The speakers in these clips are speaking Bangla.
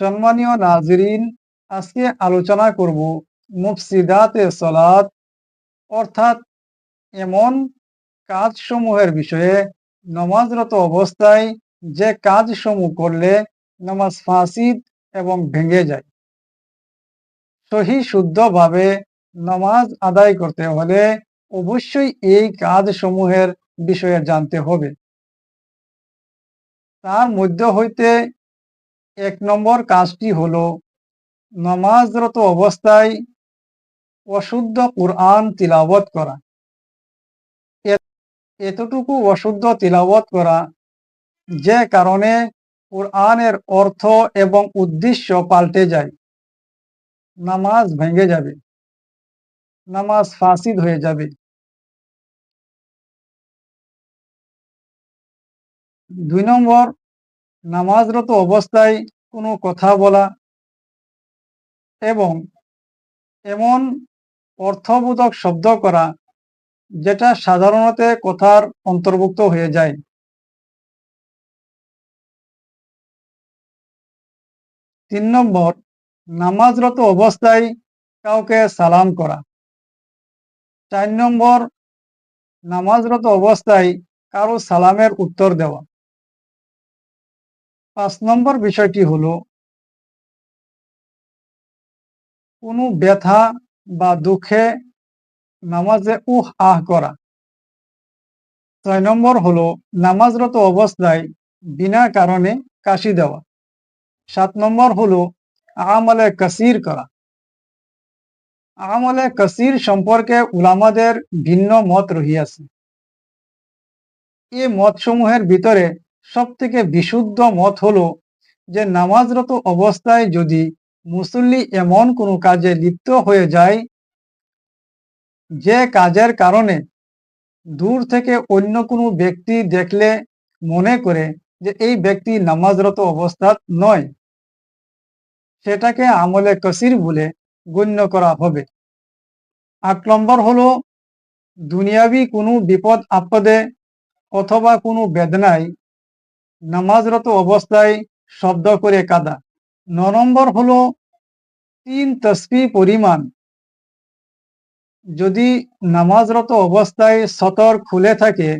সম্মানীয় নাজরিন, আজকে আলোচনা করব মুফসিদাতে সলাত, অর্থাৎ এমন কাজসমূহের বিষয়ে নমাজরত অবস্থায় যে কাজসমূহ করলে নামাজ ফাঁসিদ এবং ভেঙে যায়। সহি শুদ্ধভাবে নামাজ আদায় করতে হলে অবশ্যই এই কাজসমূহের বিষয়ে জানতে হবে। তার মধ্য হইতে এক নম্বর কাজটি হলো নমাজরত অবস্থায় অশুদ্ধ কোরআন তিলাবত করা। এতটুকু অশুদ্ধ তিলাবত করা যে কারণে কোরআনের অর্থ এবং উদ্দেশ্য পাল্টে যায়। নামাজ ভেঙে যাবে, নামাজ ফাসিদ হয়ে যাবে। দুই নম্বর নামাজরত অবস্থায় কোনো কথা বলা এবং এমন অর্থবোধক শব্দ করা যেটা সাধারণত কথার অন্তর্ভুক্ত হয়ে যায়। তিন নম্বর, নামাজরত অবস্থায় কাউকে সালাম করা। চার নম্বর, নামাজরত অবস্থায় কারও সালামের উত্তর দেওয়া। পাঁচ নম্বর বিষয়টি হলো, কোনো ব্যথা বা দুঃখে নামাজে উহ আহ করা। ছয় নম্বর হলো, নামাজরত অবস্থায় বিনা কারণে কাশি দেওয়া। সাত নম্বর হলো, আমলে কাসির করা। আমলে কাসির সম্পর্কে উলামাদের ভিন্ন মত রহিয়াছে। এ মতসমূহের ভিতরে সব থেকে বিশুদ্ধ মত হলো যে নামাজরত অবস্থায় যদি মুসল্লি এমন কোনো কাজে লিপ্ত হয়ে যায়, যে কাজের কারণে দূর থেকে অন্য কোনো ব্যক্তি দেখলে মনে করে যে এই ব্যক্তি নামাজরত অবস্থা নয়, সেটাকে আমলে কসির বলে গণ্য করা হবে। আট নম্বর হলো, দুনিয়াবি কোনো বিপদ আপদে অথবা কোনো বেদনায় নামাজরত অবস্থায় শব্দ করে কাদা। ন নম্বর হলো, তিন তসবি পরিমাণ। যদি নামাজরত অবস্থায় সতর খুলে থাকে,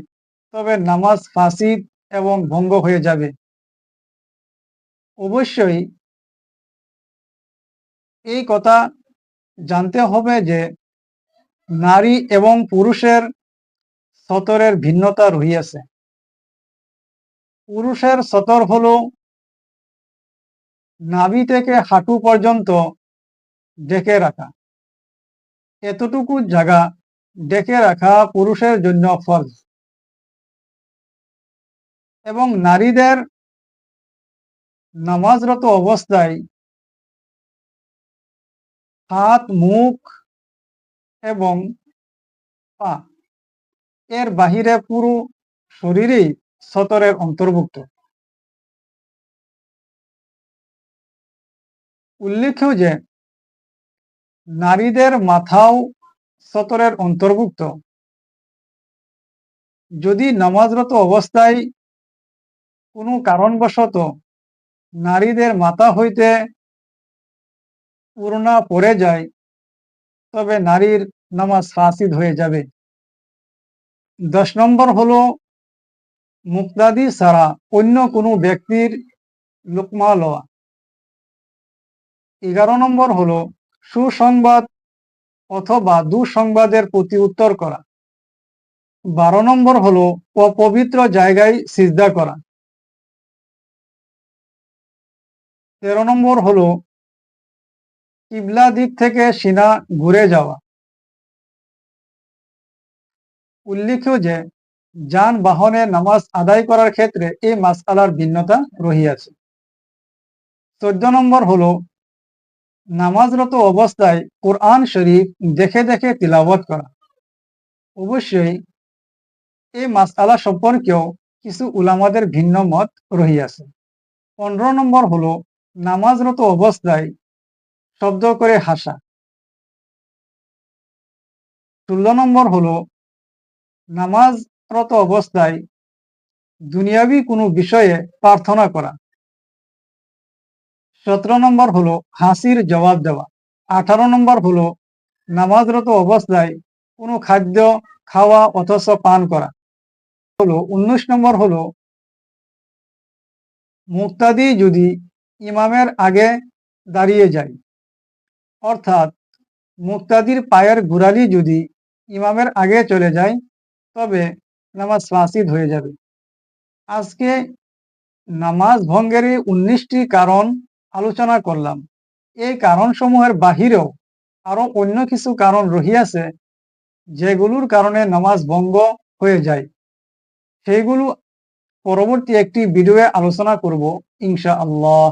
তবে নামাজ ফাঁসিদ এবং ভঙ্গ হয়ে যাবে। অবশ্যই এই কথা জানতে হবে যে, নারী এবং পুরুষের সতরের ভিন্নতা রহিয়াছে। পুরুষের সতর হল। নাভি থেকে হাঁটু পর্যন্ত ডেকে রাখা। এতটুকু জায়গা ডেকে রাখা পুরুষের জন্য ফরজ এবং নারীদের নামাজরত অবস্থায় হাত, মুখ এবং পা, এর বাহিরে পুরো শরীরেই সতরের অন্তর্ভুক্ত। উল্লেখ্য যে, নারীদের মাথাও সতরের অন্তর্ভুক্ত। যদি নামাজরত অবস্থায় কোনো কারণবশত নারীদের মাথা হইতে পুরোনা পড়ে যায়, তবে নারীর নামাজ ফাসিদ হয়ে যাবে। দশ নম্বর হলো মুক্তাদি ছাড়া অন্য কোনো ব্যক্তির লোকমা লওয়া এগারো নম্বর হলো সুসংবাদ অথবা দুঃসংবাদের প্রতি উত্তর করা। বারো নম্বর হলো অপবিত্র জায়গায় সিজদা করা। তেরো নম্বর হলো কিবলা দিক থেকে সিনা ঘুরে যাওয়া। উল্লেখ্য যে যানবাহনে নামাজ আদায় করার ক্ষেত্রে এই মাসআলার ভিন্নতা রহিয়াছে। চোদ্দ নম্বর হলো, নামাজরত অবস্থায় কোরআন শরীফ দেখে দেখে তিলাবত করা। অবশ্যই এই মাসআলা সম্পর্কেও কিছু উলামাদের ভিন্ন মত রহিয়াছে। পনেরো নম্বর হলো, নামাজরত অবস্থায় শব্দ করে হাসা। ষোলো নম্বর হলো নামাজরত অবস্থায় দুনিয়াবি কোনো বিষয়ে প্রার্থনা করা। সতেরো নম্বর হলো হাসির জবাব দেওয়া। আঠারো নম্বর হলো নামাজরত অবস্থায় কোনো খাদ্য, খাওয়া অথচ পান করা। হলো উনিশ নম্বর হলো মুক্তাদি যদি ইমামের আগে দাঁড়িয়ে যায়, অর্থাৎ মুক্তাদির পায়ের গুড়ালি যদি ইমামের আগে চলে যায়, তবে নামাজ ফাঁসিদ হয়ে যাবে। আজকে নামাজ ভঙ্গের উনিশটি কারণ আলোচনা করলাম। এই কারণসমূহের বাহিরেও আরও অন্য কিছু কারণ রহিয়াছে, যেগুলোর কারণে নামাজ ভঙ্গ হয়ে যায়। সেইগুলো পরবর্তী একটি ভিডিওয়ে আলোচনা করব ইনশা আল্লাহ